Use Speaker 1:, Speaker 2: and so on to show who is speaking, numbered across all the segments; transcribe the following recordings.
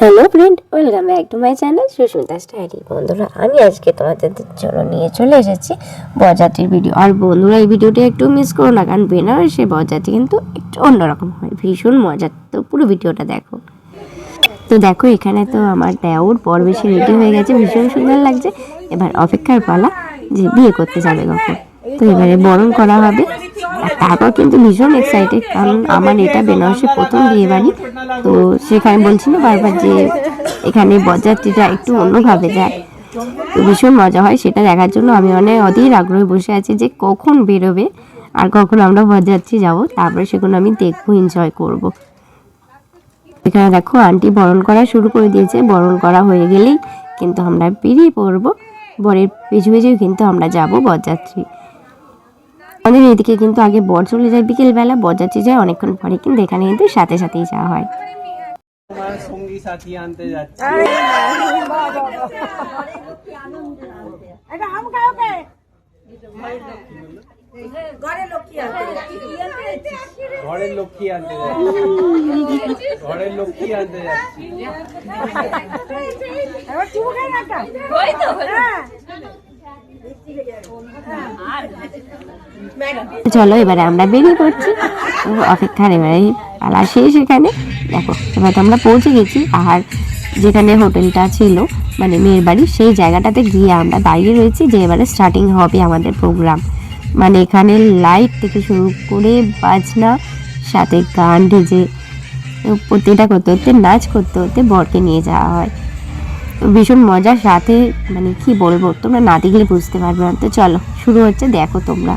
Speaker 1: Hello friend, welcome back to my channel Sushmita স্টাইরি বন্ধুরা, আমি আজকে তোমাদের জন্য নিয়ে চলে এসেছি বরযাত্রীর ভিডিও। আর বন্ধুরা, এই ভিডিওটা একটু মিস করো না, কারণ বেনারসে বরযাত্রী কিন্তু একটু অন্যরকম হয়। ভীষণ মজার তো পুরো ভিডিওটা দেখো। তো দেখো, এখানে তো আমার দেওর পর বেশি রেডি হয়ে গেছে, ভীষণ সুন্দর লাগছে। এবার অপেক্ষার পালা যে বিয়ে করতে যাবে কখন। তো এবারে বরণ করা হবে। আর তারপর কিন্তু ভীষণ এক্সাইটেড কারণ আমার এটা বেনারসে প্রথম বিয়ে বাড়ি তো সেখানে বলছি না বারবার যে এখানে বরযাত্রীটা একটু অন্যভাবে যায়। তো ভীষণ মজা হয় সেটা দেখার জন্য। আমি অনেক অধীর আগ্রহে বসে আছি যে কখন বেরোবে আর কখন আমরা বরযাত্রী যাব। তারপরে সেগুলো আমি দেখব এনজয় করব। এখানে দেখো, আন্টি বরণ করা শুরু করে দিয়েছে। বরণ করা হয়ে গেলেই কিন্তু আমরা বেরিয়ে পড়ব। বরের পিছু পিছু কিন্তু আমরা যাব বরযাত্রী। আমাদের এদিকে কিন্তু আগে বর চলে যায় বিকেলবেলা বরযাত্রী যায় অনেকক্ষণ পরে কিন্তু এখানে কিন্তু সাথে সাথেই যাওয়া হয়।
Speaker 2: সঙ্গী সাথী আনতে যাচ্ছে। ঘরের লক্ষ্মী আনতে ঘরের লক্ষ্মী আনতে যাচ্ছে
Speaker 1: চলো, এবারে আমরা বেরিয়ে পড়ছি। অপেক্ষার এবারে পালা শেষ এখানে দেখো, এবার তো আমরা পৌঁছে গেছি। আর যেখানে হোটেলটা ছিল মানে মেয়ের বাড়ি, সেই জায়গাটাতে গিয়ে আমরা দাঁড়িয়ে রয়েছি যে এবারে স্টার্টিং হবে আমাদের প্রোগ্রাম মানে এখানে লাইট থেকে শুরু করে বাজনা, সাথে গান, ডিজে প্রতিটা করতে করতে, নাচ করতে করতে বরকে নিয়ে যাওয়া হয়। ভীষণ মজার। সাথে মানে কি বলব, তোমরা না দেখলে বুঝতে পারবে না। তো চলো, শুরু হচ্ছে, দেখো তোমরা।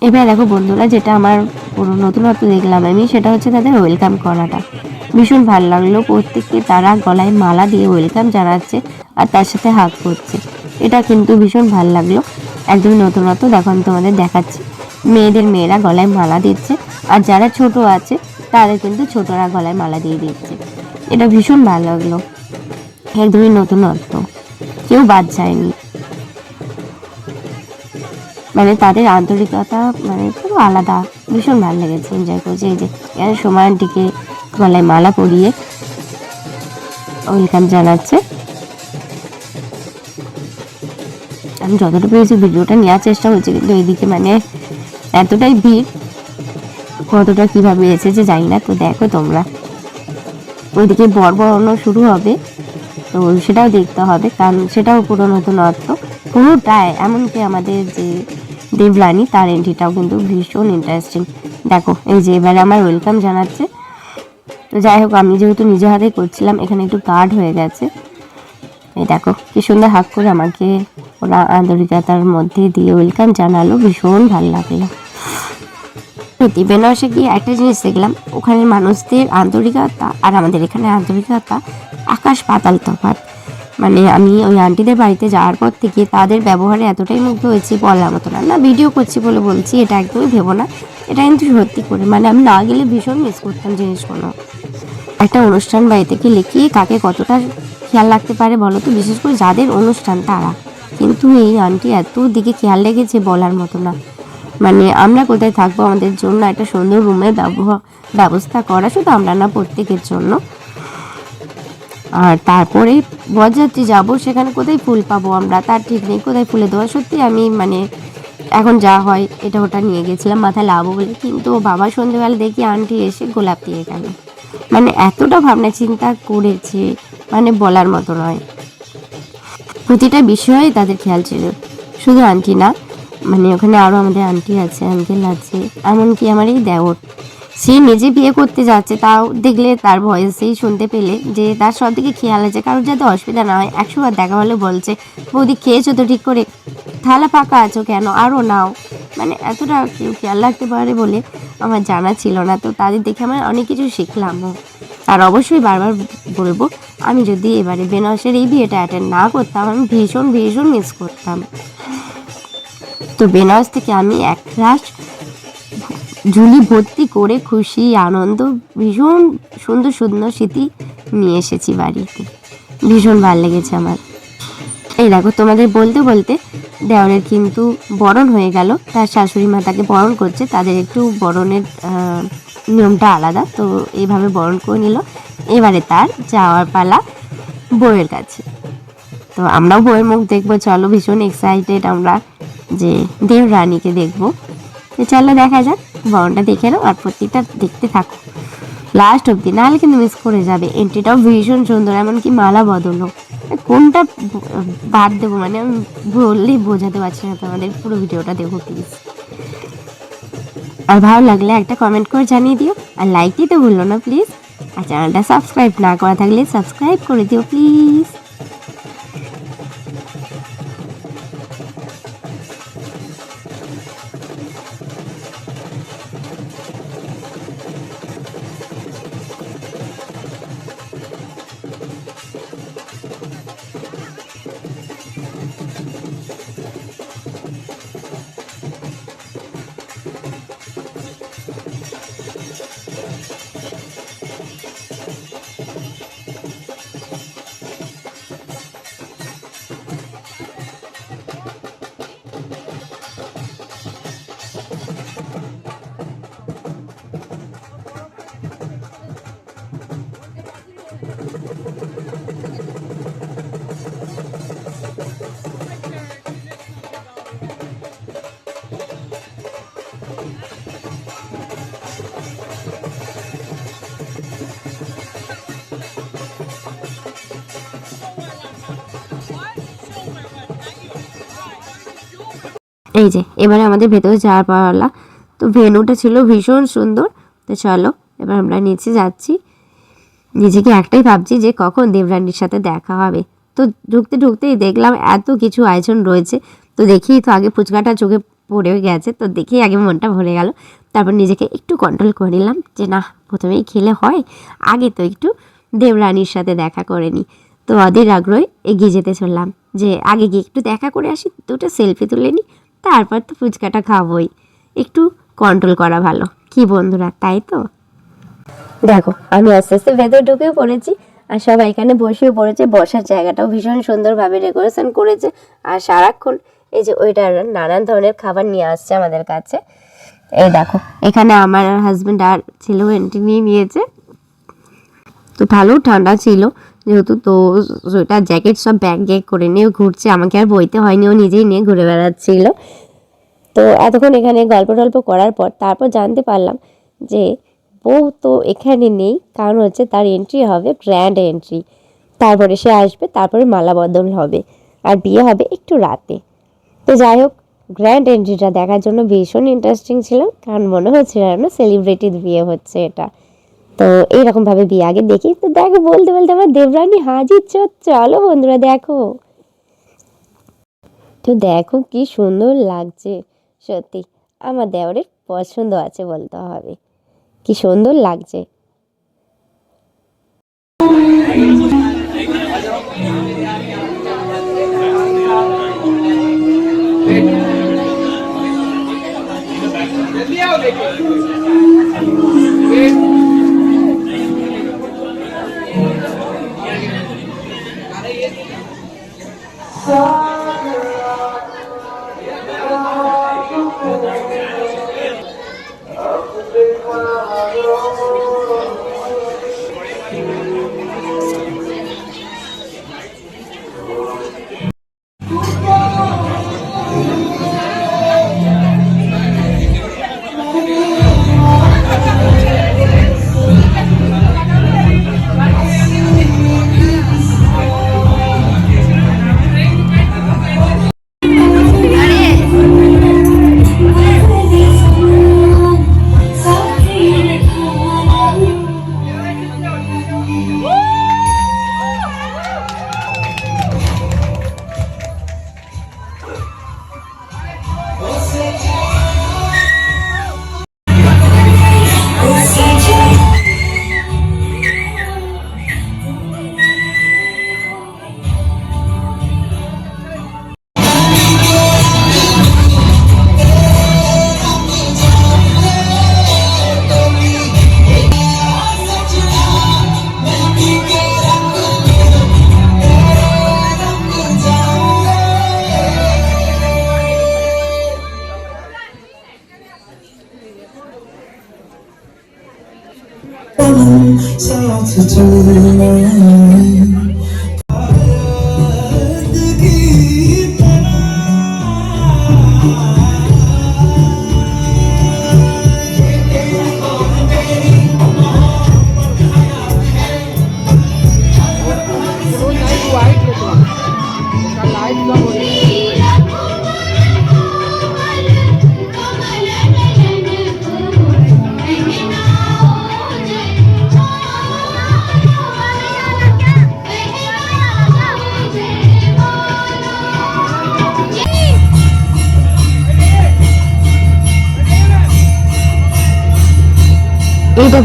Speaker 1: এবার দেখো বন্ধুরা, যেটা আমার পুরো নতুনত্ব দেখলাম আমি, সেটা হচ্ছে তাদের ওয়েলকাম করাটা। ভীষণ ভালো লাগল, প্রত্যেককে তারা গলায় মালা দিয়ে ওয়েলকাম জানাচ্ছে আর তার সাথে হাত করছে। এটা কিন্তু ভীষণ ভালো লাগল। একদমই নতুনত্ব, দেখো আমি তোমাদের দেখাচ্ছি। মেয়েদের মেয়েরা গলায় মালা দিচ্ছে আর যারা ছোট আছে, তাদের কিন্তু ছোটরা গলায় মালা দিয়ে দিচ্ছে। এটা ভীষণ ভালো লাগল। একদমই নতুনত্ব। কেউ বাদ যায়নি। মানে তাদের আন্তরিকতা মানে পুরো আলাদা, ভীষণ ভালো লেগেছে এনজয় করছে। এই যে, এখানে সময়টিকে গলায় মালা পরিয়ে ওয়েলকাম জানাচ্ছে। আমি যতটা পেরেছি ভিডিওটা নেওয়ার চেষ্টা করছি, কিন্তু এইদিকে মানে এতটাই ভিড়, কতটা কীভাবে এসেছে জানি না, তো দেখো তোমরা। ওইদিকে বর বরানো শুরু হবে, তো সেটাও দেখতে হবে, কারণ সেটাও পুরো নতুনত্ব। পুরোটাই, এমনকি আমাদের যে দেবরানী, তার এন্ট্রিটাও কিন্তু ভীষণ ইন্টারেস্টিং দেখো, এই যে এবারে আমার ওয়েলকাম জানাচ্ছে। তো যাই হোক, আমি যেহেতু নিজে হাতে করছিলাম, এখানে একটু গার্ড হয়ে গেছে। এই দেখো, কি সুন্দর হাক করে আমাকে ওরা আন্তরিকতার মধ্যে দিয়ে ওয়েলকাম জানালো, ভীষণ ভালো লাগল। সত্যি বেনারসে গিয়ে একটা জিনিস দেখলাম, ওখানের মানুষদের আন্তরিকতা আর আমাদের এখানে আন্তরিকতা আকাশ পাতাল তফাৎ। মানে আমি ওই আন্টিদের বাড়িতে যাওয়ার পর থেকে তাদের ব্যবহারে এতটাই মুগ্ধ হয়েছি বলার মতো না। না ভিডিও করছি বলে বলছি, এটা একদমই ভেবো না। এটা কিন্তু সত্যি করে মানে আমি না গেলে ভীষণ মিস করতাম জিনিসগুলো। একটা অনুষ্ঠান বাড়িতে কি কাকে কতটা খেয়াল রাখতে পারে বলো তো? বিশেষ করে যাদের অনুষ্ঠান, তারা। কিন্তু এই আন্টি এত দিকে খেয়াল রেখেছে বলার মতো না। মানে আমরা কোথায় থাকব? আমাদের জন্য একটা সুন্দর রুমের ব্যবহার ব্যবস্থা করা শুধু আমরা না, প্রত্যেকের জন্য। আর তারপরে বরযাত্রী যাব, সেখানে কোথায় ফুল পাবো আমরা? তার ঠিক নেই, কোথায় ফুলে দেওয়া সত্যি আমি মানে এখন যা হয়, এটা ওটা নিয়ে গেছিলাম মাথায় লাভও বলে। কিন্তু বাবা সন্ধ্যেবেলা দেখি আন্টি এসে গোলাপ দিয়ে গেল। মানে এতটা ভাবনা চিন্তা করেছে মানে বলার মতো নয়। প্রতিটা বিষয়ে তাদের খেয়াল ছিল। শুধু আন্টি না মানে ওখানে আরও আমাদের আন্টি আছে আঙ্কেল আছে, এমনকি আমার এই দেওর। সে নিজে বিয়ে করতে যাচ্ছে, তাও দেখলে তার ভয়েসেই শুনতে পেলে যে তার সব দিকে খেয়াল আছে। কারোর যাতে অসুবিধা না হয় একশো বার দেখা হলে বলছে, বৌদি, খেয়েছো তো ঠিক করে? থালা ফাঁকা আছো কেন? আরও নাও। মানে এতটা কেউ খেয়াল রাখতে পারে বলে আমার জানা ছিল না। তো তাদের দেখে আমার অনেক কিছু শিখলাম। আর অবশ্যই বারবার বলব, আমি যদি এবারে বেনারসের এই বিয়েটা অ্যাটেন্ড না করতাম, আমি ভীষণ ভীষণ মিস করতাম। তো বেনারস থেকে আমি এক রাশ ঝুলি ভর্তি করে খুশি, আনন্দ, ভীষণ সুন্দর সুন্দর স্মৃতি নিয়ে এসেছি বাড়িতে। ভীষণ ভালো লেগেছে আমার। এই দেখো, তোমাদের বলতে বলতে দেওরের কিন্তু বরণ হয়ে গেল। তার শাশুড়ি মা তাকে বরণ করছে, তাদের একটু বরণের নিয়মটা আলাদা। তো এইভাবে বরণ করে নিল। এবারে তার যাওয়ার পালা বউয়ের কাছে। তো আমরাও বউয়ের মুখ দেখব। চলো, ভীষণ এক্সাইটেড আমরা যে দেব রানীকে দেখব চলো, দেখা যাক। বরণটা দেখে নাও আর প্রত্যেকটা দেখতে থাকো। লাস্ট অব্দি নাহলে কিন্তু মিস করে যাবে। এন্ট্রিটাও ভীষণ সুন্দর, এমনকি মালা বদলও। কোনটা বাদ দেবো? মানে আমি বললেই বোঝাতে পারছি না তোমাদের, পুরো ভিডিওটা দেখো প্লিজ আর ভালো লাগলে একটা কমেন্ট করে জানিয়ে দিও। আর লাইক দিতে ভুলো না প্লিজ আর চ্যানেলটা সাবস্ক্রাইব না করা থাকলে সাবস্ক্রাইব করে দিও প্লিজ এই যে, এবারে আমাদের ভেতরে যাওয়ার পাওয়ালা তো ভেনুটা ছিল ভীষণ সুন্দর। তো চলো, এবার আমরা নিচে যাচ্ছি। নিজেকে একটাই ভাবছি যে কখন দেবরানীর সাথে দেখা হবে। তো ঢুকতে ঢুকতেই দেখলাম এত কিছু আয়োজন রয়েছে। তো দেখি তো আগে ফুচকাটা চোখে পড়ে গেছে, তো দেখি আগে মনটা ভরে গেল। তারপর নিজেকে একটু কন্ট্রোল করে নিলাম যে না, প্রথমেই খেলে হয়, আগে তো একটু দেবরানীর সাথে দেখা করে নিই তো অধীর আগ্রহে এগিয়ে যেতে চললাম যে আগে গিয়ে একটু দেখা করে আসি, দুটো সেলফি তুলে নিই তারপর তো ফুচকাটা খাবোই। একটু কন্ট্রোল করা ভালো। কি বন্ধুরা, তাই তো? দেখো, আমি আস্তে আস্তে ভেতরে ঢুকেও পড়েছি আর সবাই এখানে বসেও পড়েছে। বসার জায়গাটাও ভীষণ সুন্দরভাবে ডেকোরেশন করেছে। আর সারাক্ষণ এই যে ওইটার নানান ধরনের খাবার নিয়ে আসছে আমাদের কাছে। এই দেখো, এখানে আমার হাজবেন্ড আর ছেলেও এন্ট্রি নিয়ে নিয়েছে। তো ভালো ঠান্ডা ছিল। যেহেতু তো সোয়েটার জ্যাকেট সব ব্যাগ করে নিয়ে ঘুরছে, আমাকে আর বইতে হয়নি, ও নিজেই নিয়ে ঘুরে বেড়াচ্ছিল। তো এতক্ষণ এখানে গল্প টল্প করার পর তারপর জানতে পারলাম যে বউ তো এখানে নেই, কারণ হচ্ছে তার এন্ট্রি হবে গ্র্যান্ড এন্ট্রি তারপরে সে আসবে, তারপরে মালা বদল হবে, আর বিয়ে হবে একটু রাতে। তো যাই হোক গ্র্যান্ড এন্ট্রিটা দেখার জন্য ভীষণ ইন্টারেস্টিং ছিল, কারণ মনে হচ্ছিল যেন সেলিব্রিটির বিয়ে হচ্ছে এটা। তো এইরকমভাবে বিয়ে আগে দেখি। তো দেখো, বলতে বলতে আমার দেবরানী হাজির চলো বন্ধুরা, দেখো। তো দেখো কি সুন্দর লাগছে। সত্যি, আমার দেওরের পছন্দ আছে বলতে হবে। কি সুন্দর লাগছে। So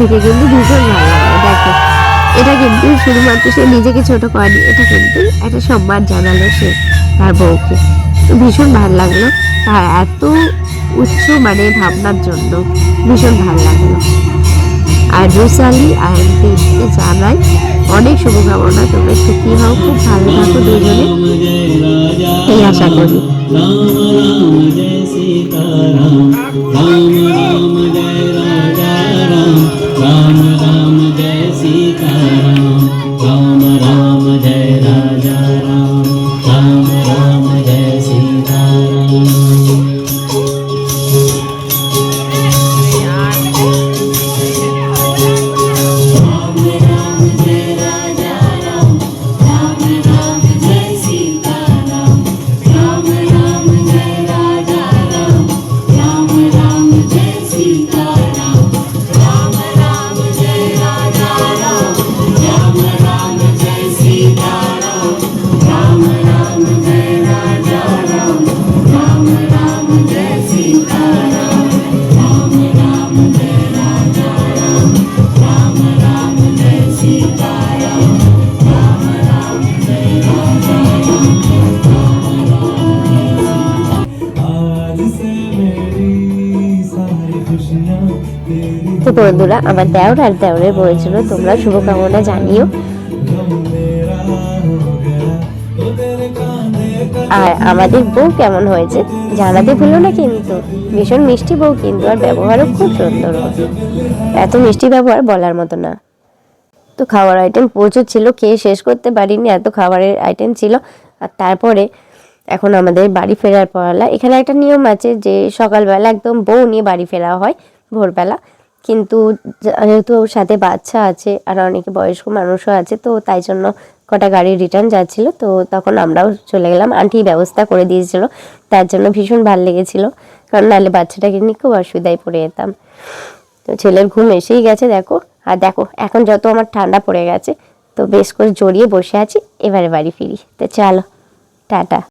Speaker 1: থেকে কিন্তু ভীষণ ভালো লাগে দেখো এটা কিন্তু শুধুমাত্র সে নিজেকে ছোট করেনি এটা কিন্তু একটা সম্মান জানালো সে তার বউকে তো ভীষণ ভালো লাগল তার এত উচ্চ মানে ভাবনার জন্য ভীষণ ভালো লাগল আর রুসালি আর দেবকে জানাই অনেক শুভকামনা তোমরা সুখী হও খুব ভালো থাকো দুজনে এই আশা করি বন্ধুরা, আমার দেওর আর দেওরের বলেছিল তোমরা শুভকামনা জানিও। আর আমাদের বউ কেমন হয়েছে, জানাতে ভুলো না কিন্তু। ভীষণ মিষ্টি বউ কিন্তু, আর ব্যবহারও খুব সুন্দর। এত মিষ্টি ব্যবহার বলার মতো না। তো খাবার আইটেম প্রচুর ছিল, খেয়ে শেষ করতে পারিনি, এত খাবারের আইটেম ছিল। আর তারপরে এখন আমাদের বাড়ি ফেরার পড়ালা এখানে একটা নিয়ম আছে যে সকালবেলা একদম বউ নিয়ে বাড়ি ফেরা হয়, ভোরবেলা। কিন্তু যেহেতু ওর সাথে বাচ্চা আছে আর অনেকে বয়স্ক মানুষও আছে, তো তাই জন্য কটা গাড়ি রিটার্ন যাচ্ছিল। তো তখন আমরাও চলে গেলাম। আন্টি ব্যবস্থা করে দিয়েছিল। তার জন্য ভীষণ ভালো লেগেছিল। কারণ নাহলে বাচ্চাটাকে নিয়ে খুব অসুবিধায় পড়ে যেতাম। তো ছেলের ঘুম এসেই গেছে, দেখো। আর দেখো, এখন যত আমার ঠান্ডা পড়ে গেছে, তো বেশ করে জড়িয়ে বসে আছি। এবারে বাড়ি ফিরি। তো চলো, টাটা।